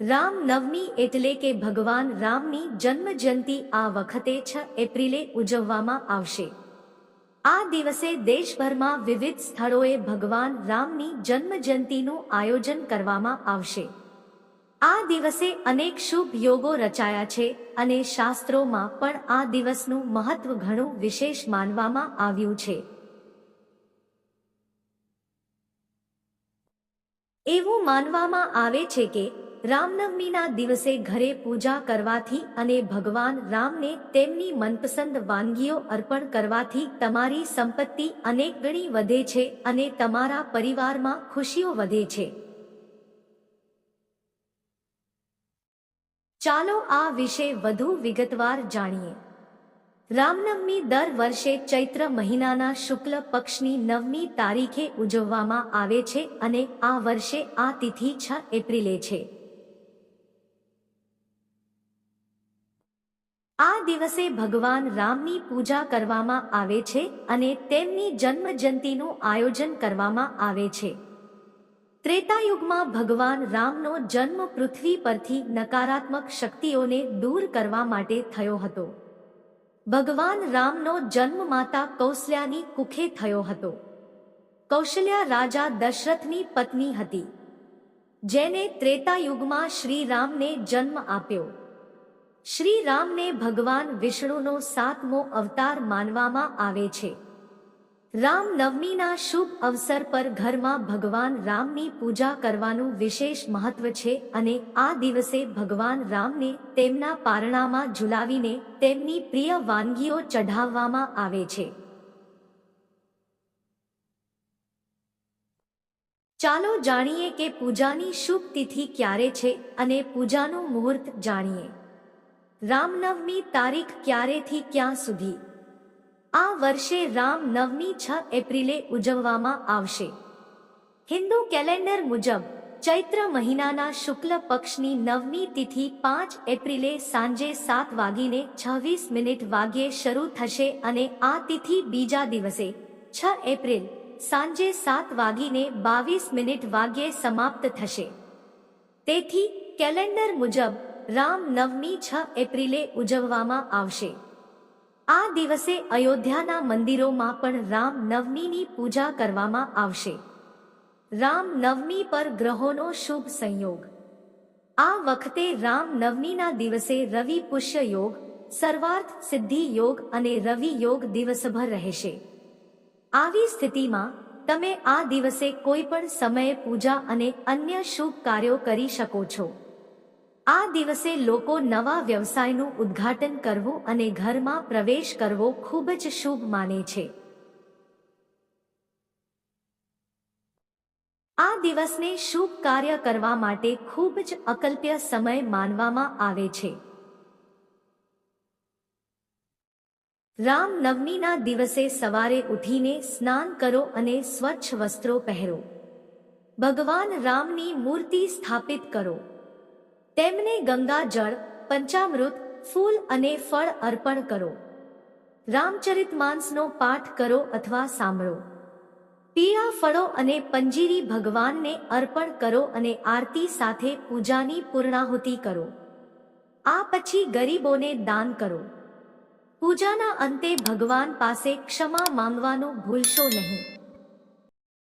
રામ નવમી એટલે કે ભગવાન રામની જન્મ જયંતિ આ વખતે છ એપ્રિલે ઉજવવામાં આવશે. આ દિવસે દેશભરમાં વિવિધ સ્થળોએ ભગવાન રામની જન્મ જયંતિનું આયોજન કરવામાં આવશે. આ દિવસે અનેક શુભ યોગો રચાયા છે અને શાસ્ત્રોમાં પણ આ દિવસનું મહત્વ ઘણું વિશેષ માનવામાં આવ્યું છે. એવું માનવામાં આવે છે કે રામનવમીના દિવસે ઘરે પૂજા કરવાથી અને ભગવાન રામને તેમની મનપસંદ વાનગીઓ અર્પણ કરવાથી તમારી સંપત્તિ અનેક ગણી વધે છે અને તમારા પરિવારમાં ખુશીઓ વધે છે. ચાલો આ વિશે વધુ વિગતવાર જાણીએ. રામનવમી દર વર્ષે ચૈત્ર મહિનાના શુક્લ પક્ષની નવમી તારીખે ઉજવવામાં આવે છે અને આ વર્ષે આ તિથિ છ એપ્રિલે છે. આ દિવસે ભગવાન રામની પૂજા કરવામાં આવે છે અને તેમની જન્મ જયંતિનું આયોજન કરવામાં આવે છે. ત્રેતાયુગમાં ભગવાન રામનો જન્મ પૃથ્વી પરથી નકારાત્મક શક્તિઓને દૂર કરવા માટે થયો હતો. ભગવાન રામનો જન્મ માતા કૌશલ્યાની કુખે થયો હતો. કૌશલ્યા રાજા દશરથની પત્ની હતી. જેને ત્રેતાયુગમાં શ્રીરામને જન્મ આપ્યો. શ્રી રામને ભગવાન વિષ્ણુનો સાતમો અવતાર માનવામાં આવે છે. રામ નવમીના શુભ અવસર પર ઘરમાં ભગવાન રામની પૂજા કરવાનું વિશેષ મહત્વ છે અને આ દિવસે ભગવાન રામને તેમના પારણામાં ઝુલાવીને તેમની પ્રિય વાનગીઓ ચઢાવવામાં આવે છે. ચાલો જાણીએ કે પૂજાની શુભ તિથિ ક્યારે છે અને પૂજાનું મુહૂર્ત જાણીએ. રામનવમી તારીખ ક્યારેથી ક્યાં સુધી? આ વર્ષે રામનવમી છ એપ્રિલે ઉજવવામાં આવશે. હિન્દુ કેલેન્ડર મુજબ, ચૈત્ર મહિનાના શુક્લ પક્ષની નવમી તિથિ પાંચ એપ્રિલે સાંજે સાત વાગીને છવ્વીસ મિનિટ વાગ્યે શરૂ થશે અને આ તિથિ બીજા દિવસે, છ એપ્રિલ, સાંજે સાત વાગીને બાવીસ મિનિટ વાગ્યે સમાપ્ત થશે. તેથી, કેલેન્ડર મુજબ રામ નવમી છ એપ્રિલે ઉજવવામાં આવશે. આ દિવસે અયોધ્યાના મંદિરોમાં પણ રામ નવમીની પૂજા કરવામાં આવશે. રામ નવમી પર ગ્રહોનો શુભ સંયોગ. આ વખતે રામ નવમીના દિવસે રવિ પુષ્ય યોગ, સર્વાર્થ સિદ્ધિ યોગ અને રવિ યોગ દિવસભર રહેશે. આવી સ્થિતિમાં તમે આ દિવસે કોઈ પણ સમયે પૂજા અને અન્ય શુભ કાર્યો કરી શકો છો. આ દિવસે લોકો નવા વ્યવસાયનું ઉદ્ઘાટન કરવું અને ઘરમાં પ્રવેશ કરવો ખૂબ જ શુભ માને છે. આ દિવસને શુભ કાર્ય કરવા માટે ખૂબ જ અકલ્પ્ય સમય માનવામાં આવે છે. રામ નવમીના દિવસે સવારે ઉઠીને સ્નાન કરો અને સ્વચ્છ વસ્ત્રો પહેરો. ભગવાન રામની મૂર્તિ સ્થાપિત કરો. તેમને ગંગા જળ, પંચામૃત, ફૂલ અને ફળ અર્પણ કરો. રામચરિત માનસનો પાઠ કરો અથવા સાંભળો. પીળા ફળો અને પંજીરી ભગવાનને અર્પણ કરો અને આરતી સાથે પૂજાની પૂર્ણાહુતિ કરો. આ પછી ગરીબોને દાન કરો. પૂજાના અંતે ભગવાન પાસે ક્ષમા માંગવાનું ભૂલશો નહીં.